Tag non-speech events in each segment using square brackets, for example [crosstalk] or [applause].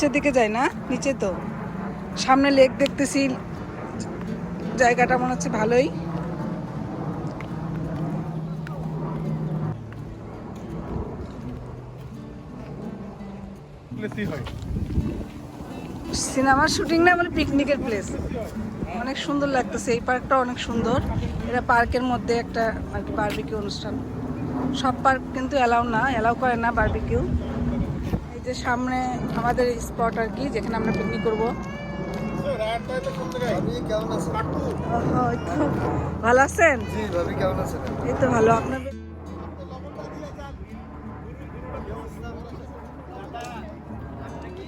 নিচের দিকে যাই না, নিচে তো। সামনে লেক দেখতেছি, জায়গাটা মনে হচ্ছে ভালোই। সিনেমার শুটিং না মানে পিকনিকের প্লেস অনেক সুন্দর লাগতেছে, এই পার্কটা অনেক সুন্দর। এটা পার্কের মধ্যে একটা আর কি বার্বিকিউ অনুষ্ঠান। সব পার্ক কিন্তু অ্যালাউ না অ্যালাউ করে না বারবিকিউ এই যে সামনে আমাদের স্পট আর কি যেখানে আমরা পিকনিক করব। ভালো আছেন? জি কেমন আছেন? এই তো ভালো আপনার?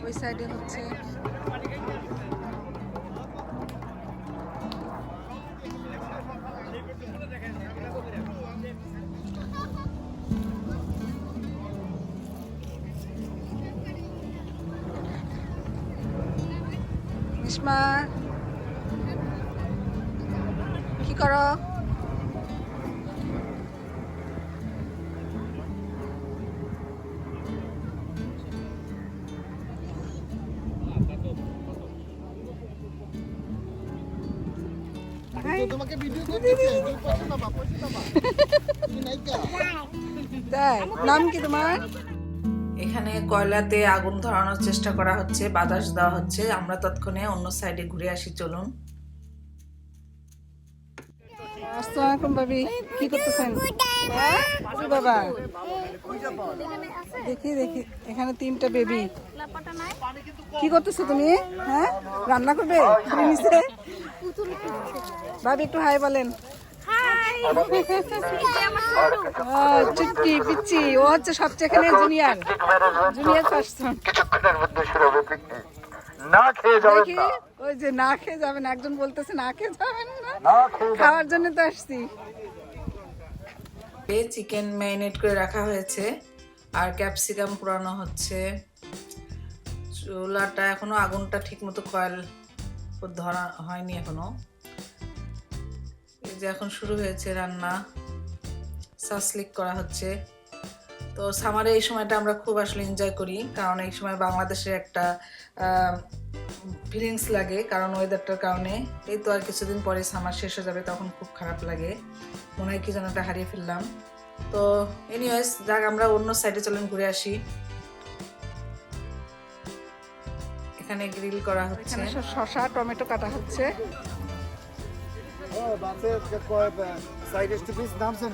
ওই সাইডে হচ্ছে মিসমা কি করো? তোমাকে ভিডিও নাইকা তাই নাম কি তোমার? এখানে কয়লাতে আগুন ধরানোর চেষ্টা করা হচ্ছে, বাতাস দেওয়া হচ্ছে। আমরা তৎক্ষণে অন্য সাইডে ঘুরে আসি, চলুন। করতেছেন? হ্যাঁ? দেখি দেখি, এখানে তিনটা বেবি কি করতেছো তুমি? হ্যাঁ? রান্না করবে? ভাবি, একটু হাই বলেন। চুটকি পিচ্ছি ও হচ্ছে সবচেয়ে এখানে জুনিয়র জুনিয়র পার্সন কিছুক্ষণের মধ্যে শুরু হবে না খেয়ে যাবেন ওই যে না খেয়ে যাবেন একজন বলতেছে না খেয়ে যাবেন না খাওয়ার জন্য তো আসছি চিকেন ম্যারিনেট করে রাখা হয়েছে, আর ক্যাপসিকাম পোড়ানো হচ্ছে। চুলাটা এখনও আগুনটা ঠিক মতো কয়েল ধরা হয়নি এখনও। যে এখন শুরু হয়েছে রান্না সাসলিক করা হচ্ছে। তো সামারে এই সময়টা আমরা খুব আসলে এনজয় করি, কারণ এই সময় বাংলাদেশের একটা ফিলিংস লাগে, কারণ ওয়েদারটার কারণে। এই তো আর কিছুদিন পরে সামার শেষ হয়ে যাবে, তখন খুব খারাপ লাগে। মনে হয় কি যেন একটা হারিয়ে ফেললাম। তো এনিওয়েজ যাক, আমরা অন্য সাইডে চলেন, ঘুরে আসি। এখানে গ্রিল করা হচ্ছে। এখানে শসা, টমেটো কাটা হচ্ছে। নামছেন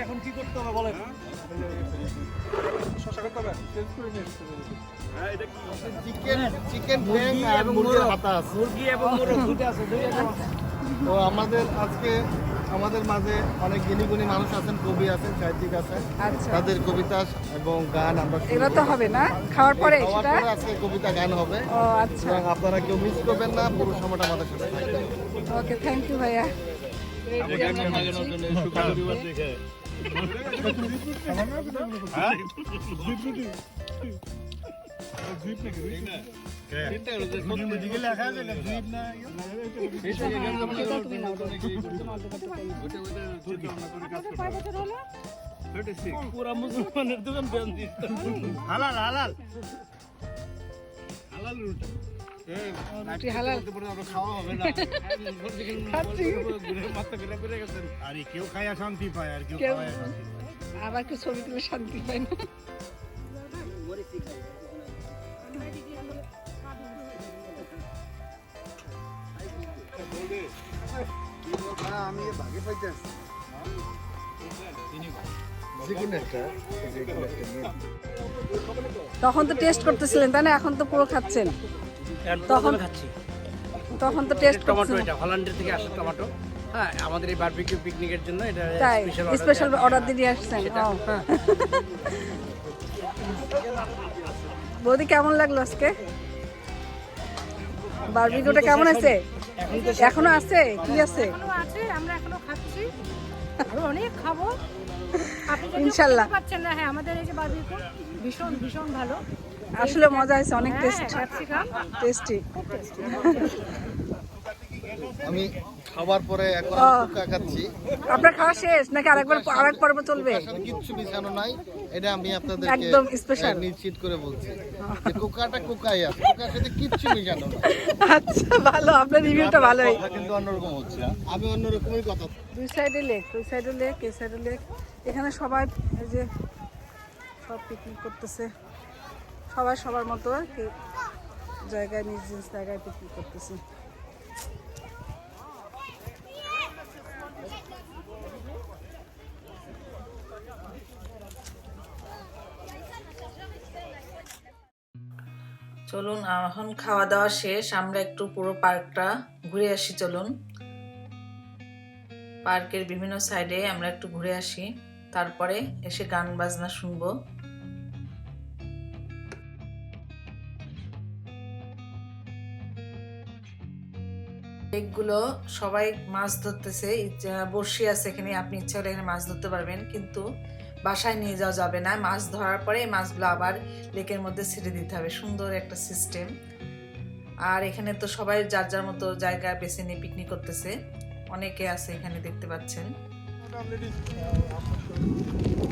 এখন কি করতে হবে বলেন শশা করতে হবে চিকেন চিকেন ব্যাং এবং মুরগি এবং মুরগি দুটো আছে দুটো তো আমাদের আজকে আমাদের মাঝে অনেক জ্ঞানীগুণী মানুষ আছেন কবি আছেন সাহিত্যিক আছেন। আচ্ছা। তাদের কবিতা এবং গান আমরা। এগুলো তো হবে না? খাওয়ার পরে সেটা আজকে কবিতা গান হবে। ও আচ্ছা। আপনারা কেউ মিস করবেন না পুরো সময়টা আমাদের সাথে থাকবেন। ওকে থ্যাংক ইউ ভাইয়া। পুরা মুসলমানের দোকান হালাল হালাল হালাল রুটি কেউ কেউ কেউ- আবার কি ছবি তুলে শান্তি পায় না? আমি ভাগে তখন তো টেস্ট করতেছিলেন তাই না? এখন তো পুরো খাচ্ছেন। তখন খাচ্ছি। তখন তো টেস্ট টমেটো এটা হল্যান্ডের থেকে আসা টমেটো হ্যাঁ আমাদের এই বারবিকিউ পিকনিকের জন্য এটা স্পেশাল স্পেশাল অর্ডার দিয়ে আসছেন হ্যাঁ। [laughs] বৌদি কেমন লাগল আজকে? বারবিকিউটা কেমন আছে? এখনও আছে? কি আছে? আমরা এখনও খাচ্ছি। আরও অনেক খাব। ইনশাআল্লাহ পাচ্ছেন। না হ্যাঁ আমাদের এই যে বারবিকিউ ভীষণ ভীষণ ভালো। আসলে মজা আছে অনেক হ্যাঁ টেস্ট। টেস্টি। আমি খাবার পরে এখন। খাচ্ছি। আপনার খাওয়া শেষ নাকি আরেকবার আরেক পর্ব চলবে? কিচ্ছু মিশানো নাই এটা আমি আপনাদের একদম special। নিশ্চিত করে বলছি। যে কুকাটা কুকাই আছে কুকার সাথে কিচ্ছু মিশানো না আচ্ছা ভালো আপনার রিভিউটা ভালোই। কিন্তু অন্যরকম হচ্ছে আমি অন্যরকমই কথা দুই সাইডে লেক দুই সাইডে লেক এই সাইডে লেক এখানে সবাই এই যে সব পিকনিক করতেছে। সবাই সবার মতো জায়গায় নিজ নিজ জায়গায় পিকনিক করতেছে। চলুন, এখন খাওয়া দাওয়া শেষ, আমরা একটু পুরো পার্কটা ঘুরে আসি, চলুন। পার্কের বিভিন্ন সাইডে আমরা একটু ঘুরে আসি, তারপরে এসে গান বাজনা শুনব। লেকগুলো সবাই মাছ ধরতেছে বড়শি আছে এখানে, আপনি ইচ্ছা হলে এখানে মাছ ধরতে পারবেন, কিন্তু বাসায় নিয়ে যাওয়া যাবে না। মাছ ধরার পরে এই মাছগুলো আবার লেকের মধ্যে ছেড়ে দিতে হবে। সুন্দর একটা সিস্টেম আর এখানে তো সবাই যার যার মতো জায়গা বেছে নিয়ে পিকনিক করতেছে। অনেকে আছে এখানে দেখতে পাচ্ছেন।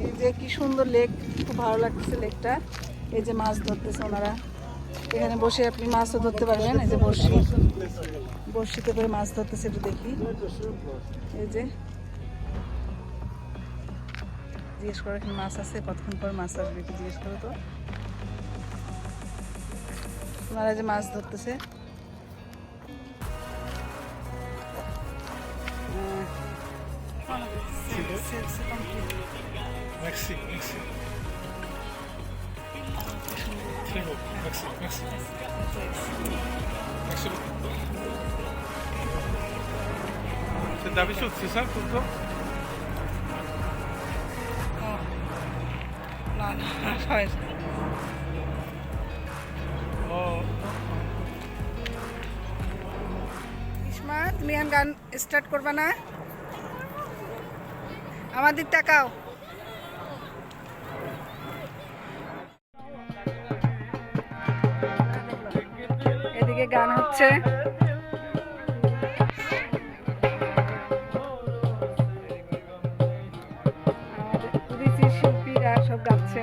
এই যে কি সুন্দর লেক খুব ভালো লাগতেছে লেকটা এই যে মাছ ধরতেছে ওনারা। এখানে বসে আপনি মাছও ধরতে পারবেন। এই যে বড়শি। বড়শিতে করে মাছ ধরতেছে একটু দেখি। এই যে জিজ্ঞেস করো এখানে মাছ আছে কতক্ষণ পর মাছ আসবে একটু জিজ্ঞেস করো তো ওনারা যে মাছ ধরতেছে Merci, merci. Très beau, merci, merci. Merci beaucoup. C'est d'habitude, c'est ça pour toi Oh, ইসমা তুমি এখন গান স্টার্ট করবা না? আমার দিক তাকাও। এদিকে গান হচ্ছে। গাচ্ছে।